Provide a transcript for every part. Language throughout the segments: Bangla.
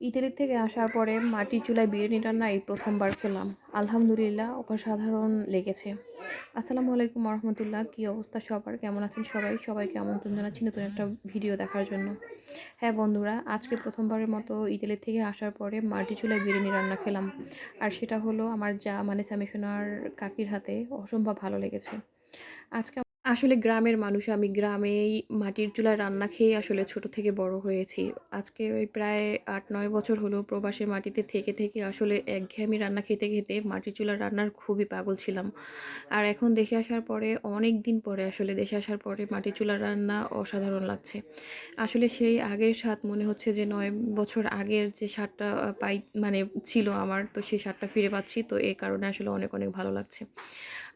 ইতালি থেকে আসার পরে মাটি চুলায় বিরিয়ানি রান্না এই প্রথমবার খেলাম। আলহামদুলিল্লাহ, অসাধারণ লেগেছে। আসসালামু আলাইকুম রহমতুল্লাহ কী অবস্থা সবার? কেমন আছেন সবাই? সবাইকে আমন্ত্রণ জানাচ্ছি নতুন একটা ভিডিও দেখার জন্য। হ্যাঁ বন্ধুরা, আজকে প্রথমবারের মতো ইতালি থেকে আসার পরে মাটি চুলায় বিরিয়ানি রান্না খেলাম। আর সেটা হলো আমার যা মানে সামিশনার কাকির হাতে অসম্ভব ভালো লেগেছে। আজকে আসলে গ্রামের মানুষ, আমি গ্রামেই মাটির চুলায় রান্না খেয়ে আসলে ছোট থেকে বড় হয়েছি। আজকে ওই প্রায় আট নয় বছর হলো প্রবাসের মাটিতে থেকে থেকে আসলে একঘেয়েমি রান্না খেতে খেতে মাটির চুলার রান্নার খুবই পাগল ছিলাম। আর এখন দেশে আসার পরে, অনেক দিন পরে আসলে দেশে আসার পরে মাটির চুলার রান্না অসাধারণ লাগছে। আসলে সেই আগের স্বাদ মনে হচ্ছে যে, নয় বছর আগের যে স্বাদটা পাই মানে ছিল আমার, তো সেই স্বাদটা ফিরে পাচ্ছি। তো এই কারণে আসলে অনেক অনেক ভালো লাগছে।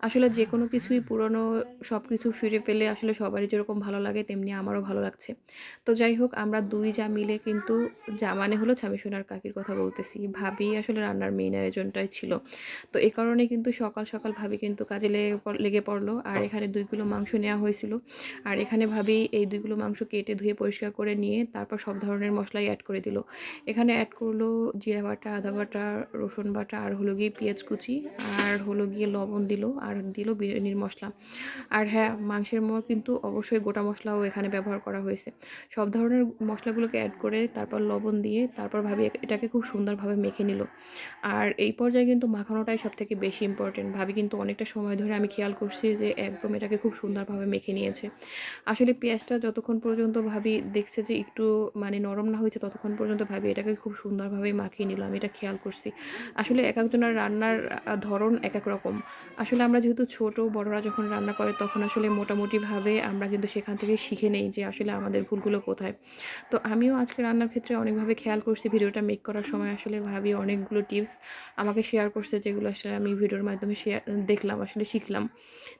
আসলে যে কোনো কিছুই পুরনো সব কিছু ফিরে পেলে আসলে সবারই যেরকম ভালো লাগে, তেমনি আমারও ভালো লাগছে। তো যাই হোক, আমরা দুই যা মিলে কিন্তু, যা মানে হলো সোনার কাকির কথা বলতেছি। ভাবি আসলে রান্নার মেইন আয়োজনটাই ছিল। তো এ কারণে কিন্তু সকাল সকাল ভাবি কিন্তু কাজে লেগে পড়- লেগে পড়ল। আর এখানে দুই কিলো মাংস নেওয়া হয়েছিল। আর এখানে ভাবি এই দুই কিলো মাংস কেটে ধুয়ে পরিষ্কার করে নিয়ে তারপর সব ধরনের মশলাই অ্যাড করে দিল। এখানে অ্যাড করল জিরা বাটা, আদা বাটা, রসুন বাটা, আর হলো গিয়ে পেঁয়াজ কুচি, আর হলো গিয়ে লবণ দিল। আর দিল বিরিয়ানির মশলা। আর হ্যাঁ মাংসের মধ্যে কিন্তু অবশ্যই গোটা মশলাও এখানে ব্যবহার করা হয়েছে। সব ধরনের মশলাগুলোকে অ্যাড করে তারপর লবণ দিয়ে তারপর ভাবি এটাকে খুব সুন্দরভাবে মেখে নিল। আর এই পর্যায়ে কিন্তু মাখানোটাই সব থেকে বেশি ইম্পর্টেন্ট ভাবি কিন্তু অনেকটা সময় ধরে আমি খেয়াল করছি যে একদম এটাকে খুব সুন্দরভাবে মেখে নিয়েছে। আসলে পেঁয়াজটা যতক্ষণ পর্যন্ত ভাবি দেখছে যে একটু মানে নরম না হয়েছে, ততক্ষণ পর্যন্ত ভাবি এটাকে খুব সুন্দরভাবে মাখিয়ে নিল আমি এটা খেয়াল করছি। আসলে এক একজনের রান্নার ধরন এক এক রকম। আসলে আমরা যেহেতু ছোট, বড়রা যখন রান্না করে তখন আসলে মোটামুটিভাবে আমরা কিন্তু সেখান থেকে শিখে নেই যে আসলে আমাদের ভুলগুলো কোথায়। তো আমিও আজকে রান্নার ক্ষেত্রে অনেকভাবে খেয়াল করছি, ভিডিওটা মেক করার সময় আসলে ভাবি অনেকগুলো টিপস আমাকে শেয়ার করছে যেগুলো আসলে আমি ভিডিওর মাধ্যমে শেয়ার দেখলাম, আসলে শিখলাম।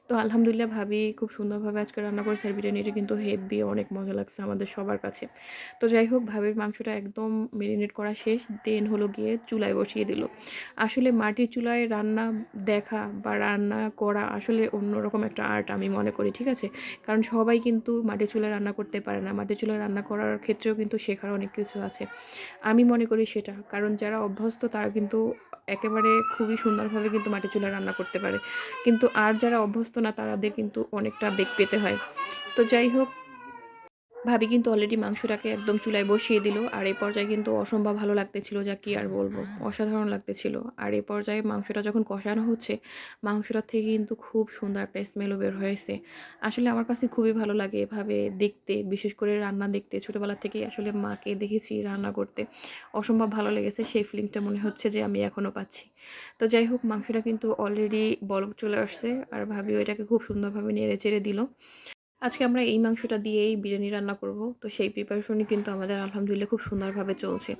তো আলহামদুলিল্লাহ ভাবি খুব সুন্দরভাবে আজকে রান্না করেছে। আর বিরিয়ানিটা কিন্তু হেভি অনেক মজা লাগছে আমাদের সবার কাছে। তো যাই হোক, ভাবির মাংসটা একদম মেরিনেট করা শেষ। দেন হলো গিয়ে চুলায় বসিয়ে দিল। আসলে মাটির চুলায় রান্না দেখা বা রান্না করা আসলে অন্যরকম একটা আর্ট আমি মনে করি, ঠিক আছে? কারণ সবাই কিন্তু মাটির চুলায় রান্না করতে পারে না। মাটির চুলায় রান্না করার ক্ষেত্রেও কিন্তু শেখার অনেক কিছু আছে। আমি মনে করি সেটা। কারণ যারা অভ্যস্ত তারা কিন্তু একেবারে খুবই সুন্দরভাবে কিন্তু মাটি চুলায় রান্না করতে পারে। কিন্তু আর যারা অভ্যস্ত না তাদের কিন্তু অনেকটা বেগ পেতে হয়। তো যাই হোক ভাবি কিন্তু অলরেডি মাংসটাকে একদম চুলায় বসিয়ে দিল, আর এই পর্যায়ে কিন্তু অসম্ভব ভালো লাগতেছিল, যা কি আর বলব, অসাধারণ লাগতেছিল। আর এই পর্যায়ে মাংসটা যখন কষানো হচ্ছে, মাংসটার থেকে কিন্তু খুব সুন্দর একটা স্মেলও বের হয়েছে। আসলে আমার কাছে খুবই ভালো লাগে এভাবে দেখতে, বিশেষ করে রান্না দেখতে। ছোটোবেলা থেকেই আসলে মাকে দেখেছি রান্না করতে। অসম্ভব ভালো লেগেছে, সেই ফিলিংসটা মনে হচ্ছে যে আমি এখনও পাচ্ছি। তো যাই হোক, মাংসটা কিন্তু অলরেডি বলক চলে আসছে, আর ভাবি এটাকে খুব সুন্দরভাবে নেড়ে চেড়ে দিল। আজকে আমরা এই মাংসটা দিয়েই বিরিয়ানি রান্না করব। তো সেই প্রিপারেশনই কিন্তু আমাদের আলহামদুলিল্লাহ খুব সুন্দরভাবে চলছে।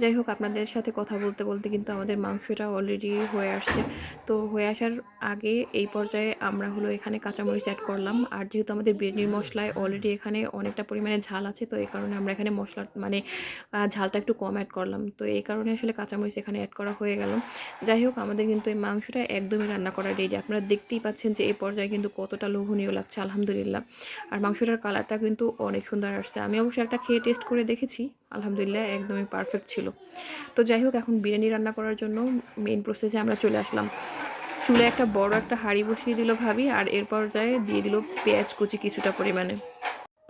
যাই হোক, আপনাদের সাথে কথা বলতে বলতে কিন্তু আমাদের মাংসটা অলরেডি হয়ে আসছে। তো হয়ে আসার আগে এই পর্যায়ে আমরা হলো এখানে কাঁচামরিচ অ্যাড করলাম। আর যেহেতু আমাদের বিরিয়ানির মশলায় অলরেডি এখানে অনেকটা পরিমাণে ঝাল আছে, তো এই কারণে আমরা এখানে মশলা মানে ঝালটা একটু কম অ্যাড করলাম। তো এই কারণে আসলে কাঁচামরিচ এখানে অ্যাড করা হয়ে গেল। যাই হোক, আমাদের কিন্তু এই মাংসটা একদমই রান্না করা রেডি আপনারা দেখতেই পাচ্ছেন যে এই পর্যায়ে কিন্তু কতটা লোভনীয় লাগছে, আলহামদুলিল্লাহ। আর মাংসটার কালারটা কিন্তু অনেক সুন্দর আসছে। আমি অবশ্যই একটা খেয়ে টেস্ট করে দেখেছি, আলহামদুলিল্লাহ একদমই পারফেক্ট ছিল। তো যাই হোক, এখন বিরিয়ানি রান্না করার জন্য মেন প্রসেসে আমরা চলে আসলাম। চুলে একটা বড় একটা হাঁড়ি বসিয়ে দিল ভাবি, আর এরপর যায় দিয়ে দিল পেঁয়াজ কুচি কিছুটা পরিমাণে।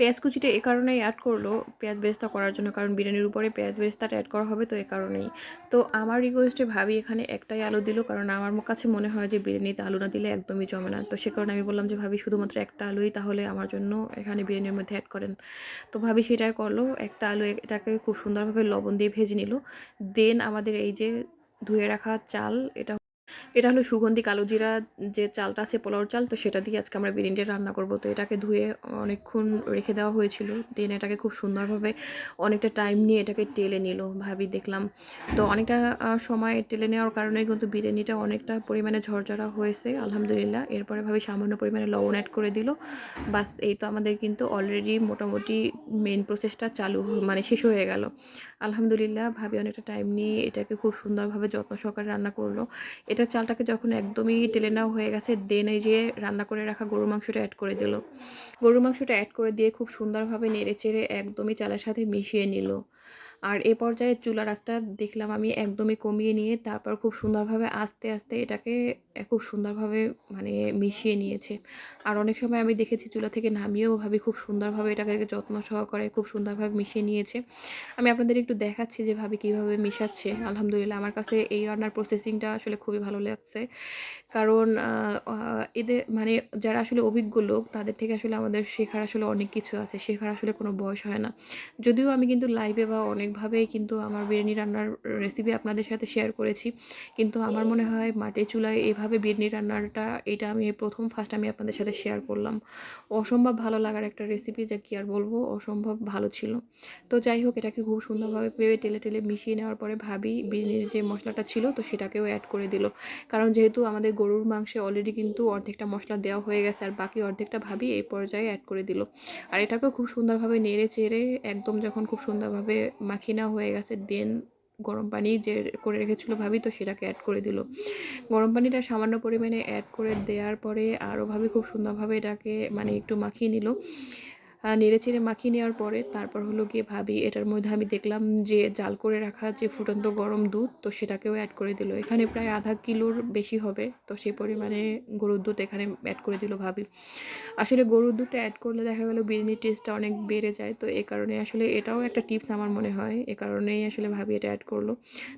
পেঁয়াজ কুচিটা এ কারণেই অ্যাড করল পেঁয়াজ বেরেস্তা করার জন্য, কারণ বিরিয়ানির উপরে পেঁয়াজ বেরেস্তাটা অ্যাড করা হবে তো এ কারণেই। তো আমার রিকোয়েস্টে ভাবি এখানে একটাই আলু দিল, কারণ আমার কাছে মনে হয় যে বিরিয়ানিতে আলু না দিলে একদমই জমে না। তো সে কারণে আমি বললাম যে, ভাবি, শুধুমাত্র একটা আলুই তাহলে আমার জন্য এখানে বিরিয়ানির মধ্যে অ্যাড করেন। তো ভাবি সেটাই করল, একটা আলু এটাকে খুব সুন্দরভাবে লবণ দিয়ে ভেজে নিল। দেন আমাদের এই যে ধুয়ে রাখা চাল, এটা এটা হলো সুগন্ধি কালো জিরা যে চালটা আছে, পোলাওর চাল, তো সেটা দিয়ে আজকে আমরা বিরিয়ানিটা রান্না করব। তো এটাকে ধুয়ে অনেকক্ষণ রেখে দেওয়া হয়েছিল। দেন এটাকে খুব সুন্দরভাবে অনেকটা টাইম নিয়ে এটাকে টেলে নিল ভাবি, দেখলাম। তো অনেকটা সময় টেলে নেওয়ার কারণে কিন্তু বিরিয়ানিটা অনেকটা পরিমাণে ঝরঝরা হয়েছে, আলহামদুলিল্লাহ। এরপরে ভাবি সামান্য পরিমাণে লবণ অ্যাড করে দিল। বাস, এই তো আমাদের কিন্তু অলরেডি মোটামুটি মেন প্রসেসটা চালু মানে শেষ হয়ে গেল। আলহামদুলিল্লাহ, ভাবি অনেকটা টাইম নিয়ে এটাকে খুব সুন্দরভাবে যত্ন সহকারে রান্না করল। এটা চালটাকে যখন একদমই টেলে নেওয়া হয়ে গেছে দেন এই যে রান্না করে রাখা গরুর মাংসটা অ্যাড করে দিল। গরুর মাংসটা অ্যাড করে দিয়ে খুব সুন্দরভাবে নেড়ে চেড়ে একদমই চালের সাথে মিশিয়ে নিল। আর এ পর্যায়ে চুলা রাসটা দেখলাম আমি একদমই কমিয়ে নিয়ে তারপর খুব সুন্দরভাবে আস্তে আস্তে এটাকে খুব সুন্দরভাবে মানে মিশিয়ে নিয়েছে। আর অনেক সময় আমি দেখেছি চুলা থেকে নামিয়েও ভাবি খুব সুন্দরভাবে এটাকে যত্ন সহকারে খুব সুন্দরভাবে মিশিয়ে নিয়েছে। আমি আপনাদের একটু দেখাচ্ছি যে ভাবি কীভাবে মিশাচ্ছে। আলহামদুলিল্লাহ আমার কাছে এই রান্নার প্রসেসিংটা আসলে খুবই ভালো লাগছে। কারণ এদের মানে যারা আসলে অভিজ্ঞ লোক তাদের থেকে আসলে আমাদের শেখার আসলে অনেক কিছু আছে। শেখার আসলে কোনো বয়স হয় না। যদিও আমি কিন্তু লাইভে বা অনেকভাবেই কিন্তু আমার বিরিয়ানি রান্নার রেসিপি আপনাদের সাথে শেয়ার করেছি। কিন্তু আমার মনে হয় মাটির চুলায় এভাবে বিরিয়ানি রান্নাটা, এটা আমি প্রথম ফার্স্ট আমি আপনাদের সাথে শেয়ার করলাম। অসম্ভব ভালো লাগার একটা রেসিপি যা কি আর বলব, অসম্ভব ভালো ছিল। তো যাই হোক, এটাকে খুব সুন্দরভাবে পেয়ে টেলে টেলে মিশিয়ে নেওয়ার পরে ভাবি বিরিয়ানির যে মশলাটা ছিল, তো সেটাকেও অ্যাড করে দিল। কারণ যেহেতু আমাদের গরুর মাংসে অলরেডি কিন্তু অর্ধেকটা মশলা দেওয়া হয়ে গেছে, আর বাকি অর্ধেকটা ভাবি এই পর্যায়ে অ্যাড করে দিল। আর এটাকেও খুব সুন্দরভাবে নেড়ে চেড়ে, একদম যখন খুব সুন্দরভাবে মাখিয়ে নেওয়া হয়ে গেছে দেন গরম পানি যে করে রেখেছিলো ভাবি তো সেটাকে অ্যাড করে দিল। গরম পানিটা সামান্য পরিমাণে অ্যাড করে দেওয়ার পরে আরও ভাবি খুব সুন্দরভাবে এটাকে মানে একটু মাখিয়ে নিল। নেড়ে চেড়ে মাখিয়ে নেওয়ার পরে তারপর হলো গিয়ে ভাবি, এটার মধ্যে আমি দেখলাম যে জাল করে রাখা যে ফুটন্ত গরম দুধ, তো সেটাকেও অ্যাড করে দিল। এখানে প্রায় আধা কিলোর বেশি হবে, তো সেই পরিমাণে গরুর দুধ এখানে অ্যাড করে দিল ভাবি। আসলে গরুর দুধটা অ্যাড করলে দেখা গেলো বিরিয়ানির টেস্টটা অনেক বেড়ে যায়, তো এ কারণে আসলে এটাও একটা টিপস আমার মনে হয়, এ কারণেই আসলে ভাবি এটা অ্যাড করল।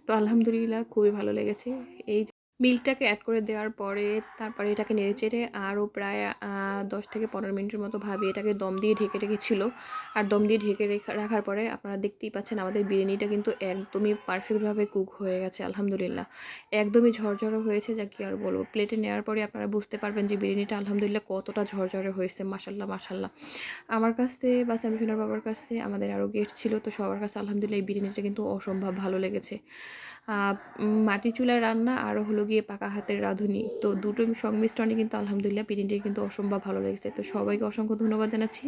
তো আলহামদুলিল্লাহ খুবই ভালো লেগেছে। এই মিল্কটাকে অ্যাড করে দেওয়ার পরে তারপরে এটাকে নেড়ে চেড়ে আরও প্রায় দশ থেকে পনেরো মিনিটের মতো ভাবি এটাকে দম দিয়ে ঢেকে রেখেছিল। আর দম দিয়ে ঢেকে রাখার পরে আপনারা দেখতেই পাচ্ছেন আমাদের বিরিয়ানিটা কিন্তু একদমই পারফেক্টভাবে কুক হয়ে গেছে, আলহামদুলিল্লাহ। একদমই ঝরঝরে হয়েছে, যা কি আর বলব। প্লেটে নেওয়ার পরে আপনারা বুঝতে পারবেন যে বিরিয়ানিটা আলহামদুলিল্লাহ কতটা ঝরঝরে হয়েছে মাসাল্লাহ মাসাল্লাহ আমার কাছ বা স্যামসুনার বাবার কাছ আমাদের আরও গেস্ট ছিল, তো সবার কাছে আলহামদুলিল্লাহ এই বিরিয়ানিটা কিন্তু অসম্ভব ভালো লেগেছে। মাটি চুলায় রান্না আরও হলো গিয়ে পাকা হাতের রাঁধুনি। তো দুটো সংমিশ্রণে কিন্তু আলহামদুলিল্লাহ বিরিয়ানিটি কিন্তু অসম্ভব ভালো লেগেছে। তো সবাইকে অসংখ্য ধন্যবাদ জানাচ্ছি।